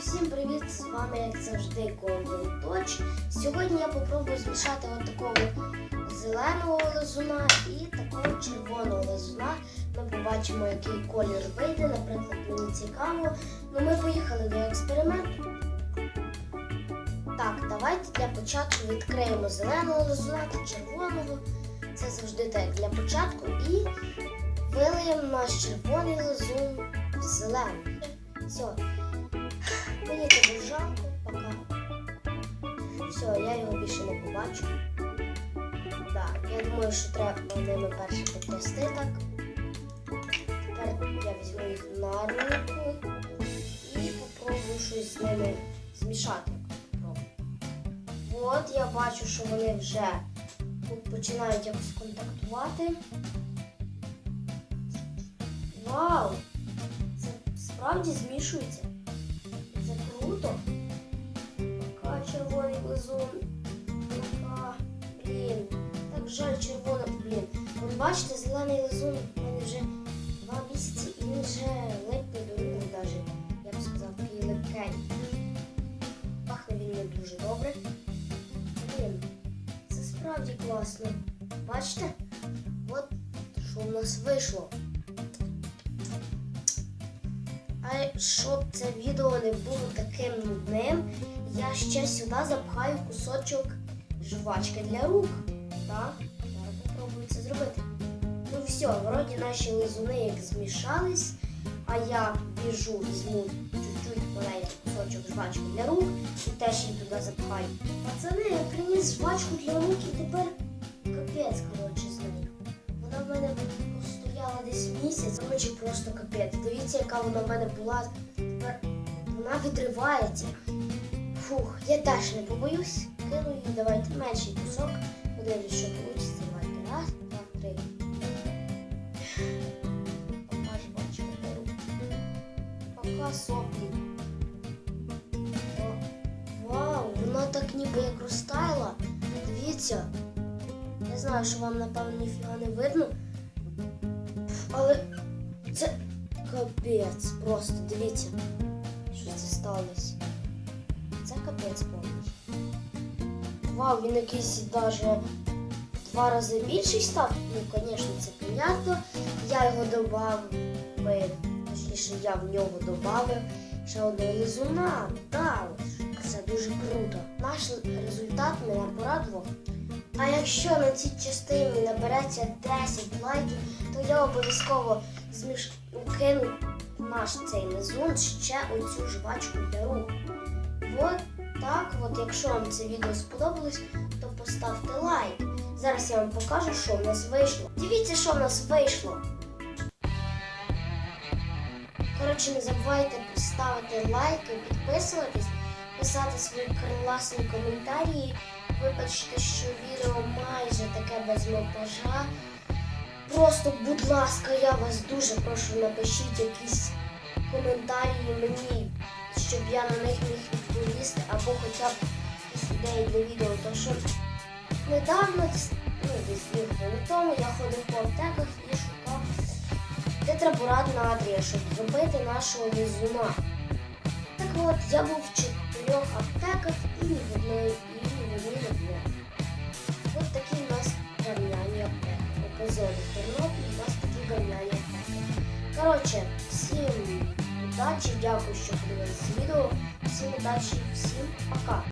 Всім привіт! З вами, як завжди, Golden Touch. Сьогодні я попробую змішати от такого зеленого лизуна і такого червоного лизуна. Ми побачимо, який колір вийде. Наприклад, мені цікаво. Ну, ми поїхали до експерименту. Так, давайте для початку відкриємо зеленого лизуна та червоного. Це завжди так для початку. І вилиємо наш червоний лизун в зелений. Все. Все, я його більше не побачу. Так, я думаю, що треба ними перше потрясти так. Тепер я візьму їх на руку і попробую щось з ними змішати. От я бачу, що вони вже тут починають якось контактувати. Вау! Це справді змішується. Близун. Блін. Так жаль червона, блін. От бачите, зелений лизун у мене вже два місяці і він вже липне до рук навіть. Я б сказав, такий липкенький. Пахне він не дуже добре. Блін, це справді класно. Бачите? От що в нас вийшло. А щоб це відео не було таким ще сюди запхаю кусочок жвачки для рук. Так, зараз попробую це зробити. Ну все, вроді наші лизуни як змішались, а я біжу, візьму чуть-чуть маленький кусочок жвачки для рук і теж її туди запхаю. Пацани, я приніс жвачку для рук і тепер капець, коротше, з нею. Вона в мене стояла десь місяць, коротше, просто капець. Дивіться, яка вона в мене була. Тепер вона відривається. Фух, я теж не побоюсь. Кину її, давайте менший кусок. Подивлюсь, що вийде. Давайте. Раз, два, три. Пока жвачка беру. Пока соплі. Вау, вона так ніби як розтаяла. Дивіться. Я знаю, що вам, напевно, ніфіга не видно. Але це капець просто, дивіться, що це сталося. Капець повністю. Вау, він якийсь даже два рази більший став. Ну, звісно, це понятно. Я його додав, точніше, я в нього додав ще одного лизуна. Так, це дуже круто. Наш результат мене порадував. А якщо на цій частині набереться 10 лайків, то я обов'язково зміш... кину наш цей лизун ще оцю жвачку для рук. От так, от якщо вам це відео сподобалось, то поставте лайк. Зараз я вам покажу, що в нас вийшло. Дивіться, що в нас вийшло. Коротше, не забувайте поставити лайки, підписуватись, писати свої класні коментарі. Вибачте, що відео майже таке без монтажа. Просто, будь ласка, я вас дуже прошу, напишіть якісь коментарі мені, щоб я на них міг відповісти, або хоча б якісь ідеї для відео. Тому що недавно, ну, десь хвилини тому, я ходив по аптеках і шукав тетрабурат натрія, щоб зробити нашого лизуна. Так от, я був в чотирьох аптеках і ні в одної, і ні в одній не було. Ось такі у нас гамняні аптеки. Зоні Тернопіль у нас такі гамняні аптеки. Коротше, всім удачі, дякую, що подивилися відео. Всім удачі, всім пока.